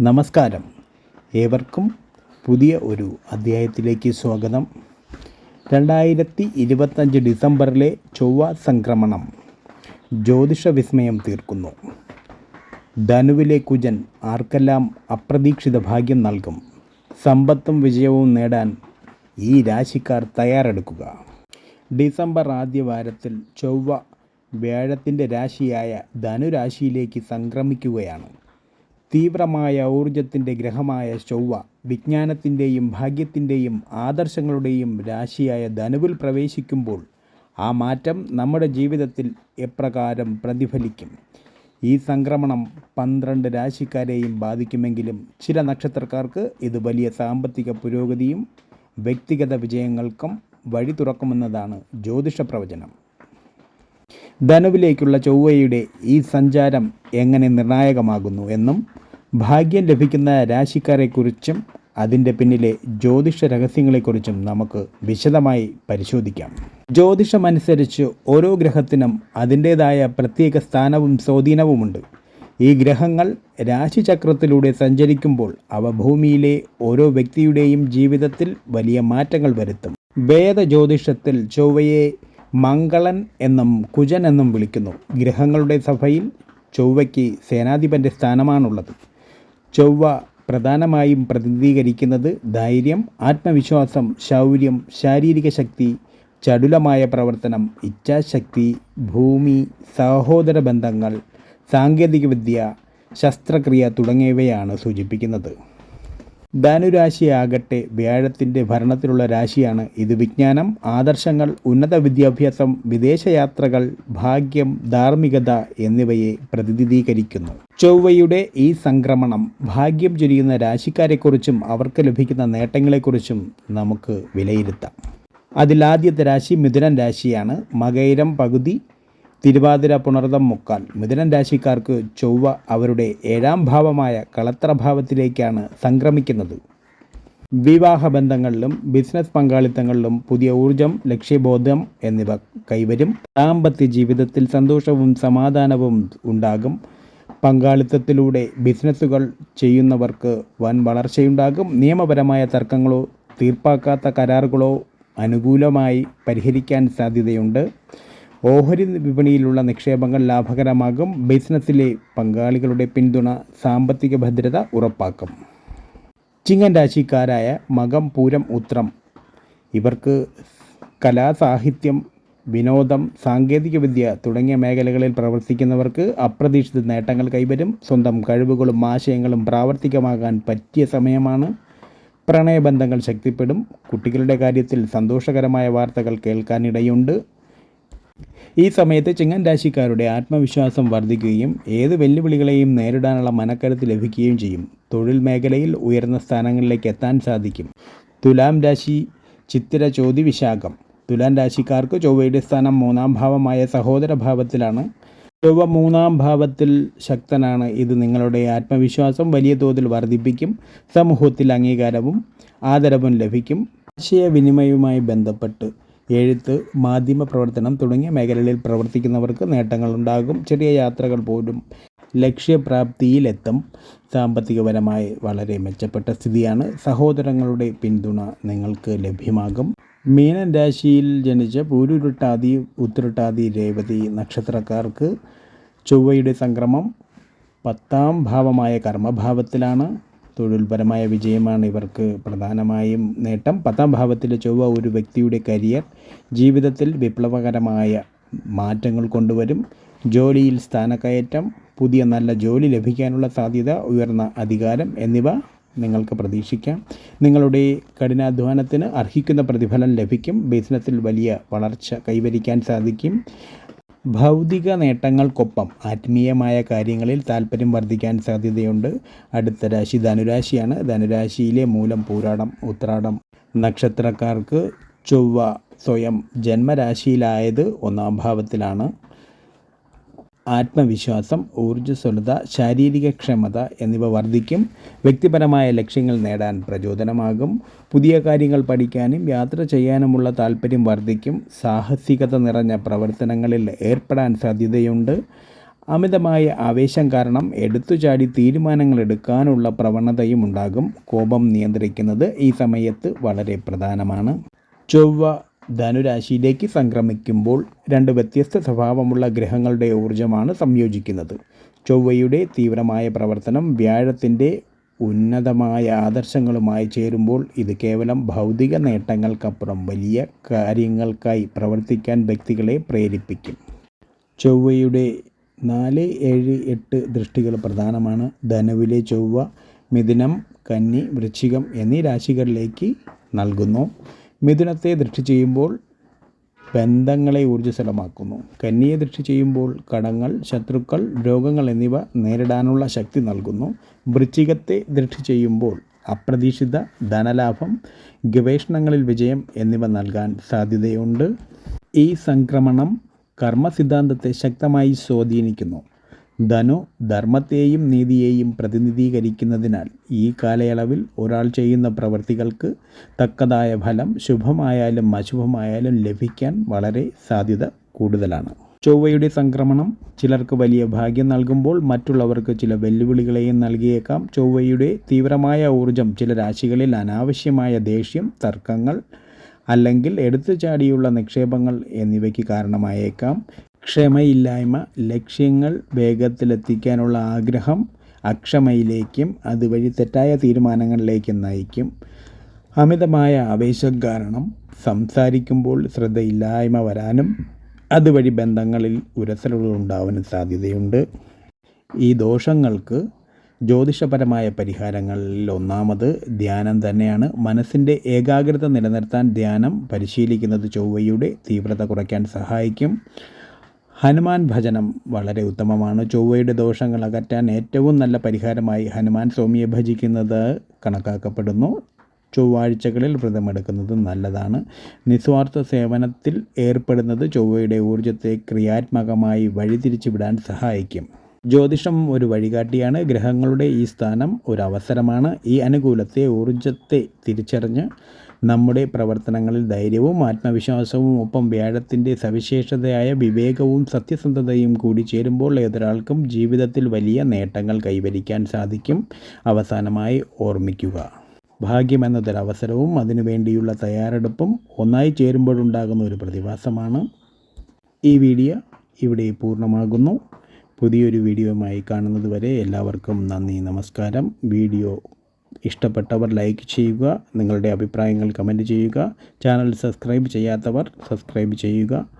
നമസ്കാരം. ഏവർക്കും പുതിയ ഒരു അധ്യായത്തിലേക്ക് സ്വാഗതം. രണ്ടായിരത്തി ഇരുപത്തഞ്ച് ഡിസംബറിലെ ചൊവ്വ സംക്രമണം ജ്യോതിഷ വിസ്മയം തീർക്കുന്നു. ധനുവിലെ കുജൻ ആർക്കെല്ലാം അപ്രതീക്ഷിത ഭാഗ്യം നൽകും? സമ്പത്തും വിജയവും നേടാൻ ഈ രാശിക്കാർ തയ്യാറെടുക്കുക. ഡിസംബർ ആദ്യ വാരത്തിൽ ചൊവ്വ വ്യാഴത്തിന്റെ രാശിയായ ധനുരാശിയിലേക്ക് സംക്രമിക്കുകയാണ്. തീവ്രമായ ഊർജത്തിന്റെ ഗ്രഹമായ ചൊവ്വ വിജ്ഞാനത്തിന്റെയും ഭാഗ്യത്തിന്റെയും ആദർശങ്ങളുടെയും രാശിയായ ധനുവിൽ പ്രവേശിക്കുമ്പോൾ ആ മാറ്റം നമ്മുടെ ജീവിതത്തിൽ എപ്രകാരം പ്രതിഫലിക്കും? ഈ സംക്രമണം പന്ത്രണ്ട് രാശിക്കാരെയും ബാധിക്കുമെങ്കിലും ചില നക്ഷത്രക്കാർക്ക് ഇത് വലിയ സാമ്പത്തിക പുരോഗതിയും വ്യക്തിഗത വിജയങ്ങൾക്കും വഴി തുറക്കുമെന്നതാണ് ജ്യോതിഷ പ്രവചനം. ധനുവിലേക്കുള്ള ചൊവ്വയുടെ ഈ സഞ്ചാരം എങ്ങനെ നിർണായകമാകുന്നു എന്നും ഭാഗ്യം ലഭിക്കുന്ന രാശിക്കാരെക്കുറിച്ചും അതിന്റെ പിന്നിലെ ജ്യോതിഷ രഹസ്യങ്ങളെക്കുറിച്ചും നമുക്ക് വിശദമായി പരിശോധിക്കാം. ജ്യോതിഷമനുസരിച്ച് ഓരോ ഗ്രഹത്തിനും അതിന്റേതായ പ്രത്യേക സ്ഥാനവും സ്വാധീനവുമുണ്ട്. ഈ ഗ്രഹങ്ങൾ രാശിചക്രത്തിലൂടെ സഞ്ചരിക്കുമ്പോൾ അവ ഭൂമിയിലെ ഓരോ വ്യക്തിയുടെയും ജീവിതത്തിൽ വലിയ മാറ്റങ്ങൾ വരുത്തും. വേദ ജ്യോതിഷത്തിൽ ചൊവ്വയെ മംഗളൻ എന്നും കുജൻ എന്നും വിളിക്കുന്നു. ഗ്രഹങ്ങളുടെ സഭയിൽ ചൊവ്വയ്ക്ക് സേനാധിപന്റെ സ്ഥാനമാണുള്ളത്. ചൊവ്വ പ്രധാനമായും പ്രതിനിധീകരിക്കുന്നത് ധൈര്യം ആത്മവിശ്വാസം ശൗര്യം ശാരീരിക ശക്തി ചടുലമായ പ്രവർത്തനം ഇച്ഛാശക്തി ഭൂമി സഹോദര ബന്ധങ്ങൾ സാങ്കേതികവിദ്യ ശസ്ത്രക്രിയ തുടങ്ങിയവയാണ് സൂചിപ്പിക്കുന്നത്. ധനുരാശിയാകട്ടെ വ്യാഴത്തിന്റെ ഭരണത്തിലുള്ള രാശിയാണ് ഇത്. വിജ്ഞാനം ആദർശങ്ങൾ ഉന്നത വിദ്യാഭ്യാസം വിദേശയാത്രകൾ ഭാഗ്യം ധാർമ്മികത എന്നിവയെ പ്രതിനിധീകരിക്കുന്നു. ചൊവ്വയുടെ ഈ സംക്രമണം ഭാഗ്യം ചൊരിയുന്ന രാശിക്കാരെക്കുറിച്ചും അവർക്ക് ലഭിക്കുന്ന നേട്ടങ്ങളെക്കുറിച്ചും നമുക്ക് വിലയിരുത്താം. അതിലാദ്യത്തെ രാശി മിഥുനൻ രാശിയാണ്. മകൈരം പകുതി തിരുവാതിര പുണർതം മുക്കാൽ. മിഥുനൻ രാശിക്കാർക്ക് ചൊവ്വ അവരുടെ ഏഴാം ഭാവമായ കളത്ര ഭാവത്തിലേക്കാണ് സംക്രമിക്കുന്നത്. വിവാഹ ബന്ധങ്ങളിലും ബിസിനസ് പങ്കാളിത്തങ്ങളിലും പുതിയ ഊർജം ലക്ഷ്യബോധം എന്നിവ കൈവരും. ദാമ്പത്യ ജീവിതത്തിൽ സന്തോഷവും സമാധാനവും ഉണ്ടാകും. പങ്കാളിത്തത്തിലൂടെ ബിസിനസ്സുകൾ ചെയ്യുന്നവർക്ക് വൻ വളർച്ചയുണ്ടാകും. നിയമപരമായ തർക്കങ്ങളോ തീർപ്പാക്കാത്ത കരാറുകളോ അനുകൂലമായി പരിഹരിക്കാൻ സാധ്യതയുണ്ട്. ഓഹരി വിപണിയിലുള്ള നിക്ഷേപങ്ങൾ ലാഭകരമാകും. ബിസിനസ്സിലെ പങ്കാളികളുടെ പിന്തുണ സാമ്പത്തിക ഭദ്രത ഉറപ്പാക്കും. ചിങ്ങൻ രാശിക്കാരായ മകം പൂരം ഉത്രം. ഇവർക്ക് കലാസാഹിത്യം വിനോദം സാങ്കേതികവിദ്യ തുടങ്ങിയ മേഖലകളിൽ പ്രവർത്തിക്കുന്നവർക്ക് അപ്രതീക്ഷിത നേട്ടങ്ങൾ കൈവരും. സ്വന്തം കഴിവുകളും ആശയങ്ങളും പ്രാവർത്തികമാകാൻ പറ്റിയ സമയമാണ്. പ്രണയബന്ധങ്ങൾ ശക്തിപ്പെടും. കുട്ടികളുടെ കാര്യത്തിൽ സന്തോഷകരമായ വാർത്തകൾ കേൾക്കാനിടയുണ്ട്. ഈ സമയത്ത് ചിങ്ങൻ രാശിക്കാരുടെ ആത്മവിശ്വാസം വർദ്ധിക്കുകയും ഏത് വെല്ലുവിളികളെയും നേരിടാനുള്ള മനക്കരുത്ത് ലഭിക്കുകയും ചെയ്യും. തൊഴിൽ മേഖലയിൽ ഉയർന്ന സ്ഥാനങ്ങളിലേക്ക് എത്താൻ സാധിക്കും. തുലാം രാശി ചിത്തിര ചോതി വിശാഖം. തുലാം രാശിക്കാർക്ക് ചൊവ്വയുടെ സ്ഥാനം മൂന്നാം ഭാവമായ സഹോദര ഭാവത്തിലാണ്. ചൊവ്വ മൂന്നാം ഭാവത്തിൽ ശക്തനാണ്. ഇത് നിങ്ങളുടെ ആത്മവിശ്വാസം വലിയ തോതിൽ വർദ്ധിപ്പിക്കും. സമൂഹത്തിൽ അംഗീകാരവും ആദരവും ലഭിക്കും. ആശയവിനിമയവുമായി ബന്ധപ്പെട്ട് എഴുത്ത് മാധ്യമ പ്രവർത്തനം തുടങ്ങിയ മേഖലകളിൽ പ്രവർത്തിക്കുന്നവർക്ക് നേട്ടങ്ങളുണ്ടാകും. ചെറിയ യാത്രകൾ പോലും ലക്ഷ്യപ്രാപ്തിയിലെത്തും. സാമ്പത്തികപരമായി വളരെ മെച്ചപ്പെട്ട സ്ഥിതിയാണ്. സഹോദരങ്ങളുടെ പിന്തുണ നിങ്ങൾക്ക് ലഭ്യമാകും. മീനൻ രാശിയിൽ ജനിച്ച പൂരുരുട്ടാതി ഉത്തരട്ടാതി രേവതി നക്ഷത്രക്കാർക്ക് ചൊവ്വയുടെ സംക്രമം പത്താം ഭാവമായ കർമ്മഭാവത്തിലാണ്. തൊഴിൽപരമായ വിജയമാണ് ഇവർക്ക് പ്രധാനമായും നേട്ടം. പത്താം ഭാവത്തിലെ ചൊവ്വ ഒരു വ്യക്തിയുടെ കരിയർ ജീവിതത്തിൽ വിപ്ലവകരമായ മാറ്റങ്ങൾ കൊണ്ടുവരും. ജോലിയിൽ സ്ഥാനക്കയറ്റം പുതിയ നല്ല ജോലി ലഭിക്കാനുള്ള സാധ്യത ഉയർന്ന അധികാരം എന്നിവ നിങ്ങൾക്ക് പ്രതീക്ഷിക്കാം. നിങ്ങളുടെ കഠിനാധ്വാനത്തിന് അർഹിക്കുന്ന പ്രതിഫലം ലഭിക്കും. ബിസിനസ്സിൽ വലിയ വളർച്ച കൈവരിക്കാൻ സാധിക്കും. ഭൗതിക നേട്ടങ്ങൾക്കൊപ്പം ആത്മീയമായ കാര്യങ്ങളിൽ താല്പര്യം വർദ്ധിക്കാൻ സാധ്യതയുണ്ട്. അടുത്ത രാശി ധനുരാശിയാണ്. ധനുരാശിയിലെ മൂലം പൂരാടം ഉത്രാടം. നക്ഷത്രക്കാർക്ക് ചൊവ്വ സ്വയം ജന്മരാശിയിലായത് ഒന്നാം ഭാവത്തിലാണ്. ആത്മവിശ്വാസം ഊർജസ്വലത ശാരീരിക ക്ഷമത എന്നിവ വർദ്ധിക്കും. വ്യക്തിപരമായ ലക്ഷ്യങ്ങൾ നേടാൻ പ്രചോദനമാകും. പുതിയ കാര്യങ്ങൾ പഠിക്കാനും യാത്ര ചെയ്യാനുമുള്ള താല്പര്യം വർദ്ധിക്കും. സാഹസികത നിറഞ്ഞ പ്രവർത്തനങ്ങളിൽ ഏർപ്പെടാൻ സാധ്യതയുണ്ട്. അമിതമായ ആവേശം കാരണം എടുത്തുചാടി തീരുമാനങ്ങൾ എടുക്കാനുള്ള പ്രവണതയും ഉണ്ടാകും. കോപം നിയന്ത്രിക്കുന്നത് ഈ സമയത്ത് വളരെ പ്രധാനമാണ്. ചൊവ്വ ധനുരാശിയിലേക്ക് സംക്രമിക്കുമ്പോൾ രണ്ട് വ്യത്യസ്ത സ്വഭാവമുള്ള ഗ്രഹങ്ങളുടെ ഊർജമാണ് സംയോജിക്കുന്നത്. ചൊവ്വയുടെ തീവ്രമായ പ്രവർത്തനം വ്യാഴത്തിന്റെ ഉന്നതമായ ആദർശങ്ങളുമായി ചേരുമ്പോൾ ഇത് കേവലം ഭൗതിക നേട്ടങ്ങൾക്കപ്പുറം വലിയ കാര്യങ്ങൾക്കായി പ്രവർത്തിക്കാൻ വ്യക്തികളെ പ്രേരിപ്പിക്കും. ചൊവ്വയുടെ നാല് ഏഴ് എട്ട് ദൃഷ്ടികൾ പ്രധാനമാണ്. ധനുവിലെ ചൊവ്വ മിഥുനം കന്നി വൃശ്ചികം എന്നീ രാശികളിലേക്ക് നൽകുന്നു. മിഥുനത്തെ ദൃഷ്ടി ചെയ്യുമ്പോൾ ബന്ധങ്ങളെ ഊർജസ്വലമാക്കുന്നു. കന്നിയെ ദൃഷ്ടി ചെയ്യുമ്പോൾ കടങ്ങൾ ശത്രുക്കൾ രോഗങ്ങൾ എന്നിവ നേരിടാനുള്ള ശക്തി നൽകുന്നു. വൃശ്ചികത്തെ ദൃഷ്ടി ചെയ്യുമ്പോൾ അപ്രതീക്ഷിത ധനലാഭം ഗവേഷണങ്ങളിൽ വിജയം എന്നിവ നൽകാൻ സാധ്യതയുണ്ട്. ഈ സംക്രമണം കർമ്മസിദ്ധാന്തത്തെ ശക്തമായി സ്വാധീനിക്കുന്നു. ധനു ധർമ്മത്തെയും നീതിയെയും പ്രതിനിധീകരിക്കുന്നതിനാൽ ഈ കാലയളവിൽ ഒരാൾ ചെയ്യുന്ന പ്രവൃത്തികൾക്ക് തക്കതായ ഫലം ശുഭമായാലും അശുഭമായാലും ലഭിക്കാൻ വളരെ സാധ്യത കൂടുതലാണ്. ചൊവ്വയുടെ സംക്രമണം ചിലർക്ക് വലിയ ഭാഗ്യം നൽകുമ്പോൾ മറ്റുള്ളവർക്ക് ചില വെല്ലുവിളികളെയും നൽകിയേക്കാം. ചൊവ്വയുടെ തീവ്രമായ ഊർജം ചില രാശികളിൽ അനാവശ്യമായ ദേഷ്യം തർക്കങ്ങൾ അല്ലെങ്കിൽ എടുത്തു ചാടിയുള്ള നിക്ഷേപങ്ങൾ എന്നിവയ്ക്ക് കാരണമായേക്കാം. ക്ഷമയില്ലായ്മ ലക്ഷ്യങ്ങൾ വേഗത്തിലെത്തിക്കാനുള്ള ആഗ്രഹം അക്ഷമയിലേക്കും അതുവഴി തെറ്റായ തീരുമാനങ്ങളിലേക്കും നയിക്കും. അമിതമായ ആവേശം കാരണം സംസാരിക്കുമ്പോൾ ശ്രദ്ധയില്ലായ്മ വരാനും അതുവഴി ബന്ധങ്ങളിൽ ഉരസലുകൾ ഉണ്ടാവാനും സാധ്യതയുണ്ട്. ഈ ദോഷങ്ങൾക്ക് ജ്യോതിഷപരമായ പരിഹാരങ്ങളിൽ ഒന്നാമത് ധ്യാനം തന്നെയാണ്. മനസ്സിന്റെ ഏകാഗ്രത നിലനിർത്താൻ ധ്യാനം പരിശീലിക്കുന്നത് ചൊവ്വയുടെ തീവ്രത കുറയ്ക്കാൻ സഹായിക്കും. ഹനുമാൻ ഭജനം വളരെ ഉത്തമമാണ്. ചൊവ്വയുടെ ദോഷങ്ങൾ അകറ്റാൻ ഏറ്റവും നല്ല പരിഹാരമായി ഹനുമാൻ സ്വാമിയെ ഭജിക്കുന്നത് കണക്കാക്കപ്പെടുന്നു. ചൊവ്വാഴ്ചകളിൽ വ്രതമെടുക്കുന്നത് നല്ലതാണ്. നിസ്വാർത്ഥ സേവനത്തിൽ ഏർപ്പെടുന്നത് ചൊവ്വയുടെ ഊർജത്തെ ക്രിയാത്മകമായി വഴിതിരിച്ചുവിടാൻ സഹായിക്കും. ജ്യോതിഷം ഒരു വഴികാട്ടിയാണ്. ഗ്രഹങ്ങളുടെ ഈ സ്ഥാനം ഒരു അവസരമാണ്. ഈ അനുകൂലത്തെ ഊർജത്തെ തിരിച്ചറിഞ്ഞ് നമ്മുടെ പ്രവർത്തനങ്ങളിൽ ധൈര്യവും ആത്മവിശ്വാസവും ഒപ്പം വ്യാഴത്തിന്റെ സവിശേഷതയായ വിവേകവും സത്യസന്ധതയും കൂടി ചേരുമ്പോൾ ഏതൊരാൾക്കും ജീവിതത്തിൽ വലിയ നേട്ടങ്ങൾ കൈവരിക്കാൻ സാധിക്കും. അവസാനമായി ഓർമ്മിക്കുക. ഭാഗ്യം ഭാഗ്യമെന്നതൊരവസരവും അതിനുവേണ്ടിയുള്ള തയ്യാറെടുപ്പും ഒന്നായി ചേരുമ്പോഴുണ്ടാകുന്ന ഒരു പ്രതിഭാസമാണ്. ഈ വീഡിയോ ഇവിടെ പൂർണമാകുന്നു. പുതിയൊരു വീഡിയോയുമായി കാണുന്നതുവരെ എല്ലാവർക്കും നന്ദി നമസ്കാരം. വീഡിയോ ഇഷ്ടപ്പെട്ടവർ ലൈക്ക് ചെയ്യുക നിങ്ങളുടെ അഭിപ്രായങ്ങൾ കമന്റ് ചെയ്യുക ചാനൽ സബ്സ്ക്രൈബ് ചെയ്യാത്തവർ സബ്സ്ക്രൈബ് ചെയ്യുക.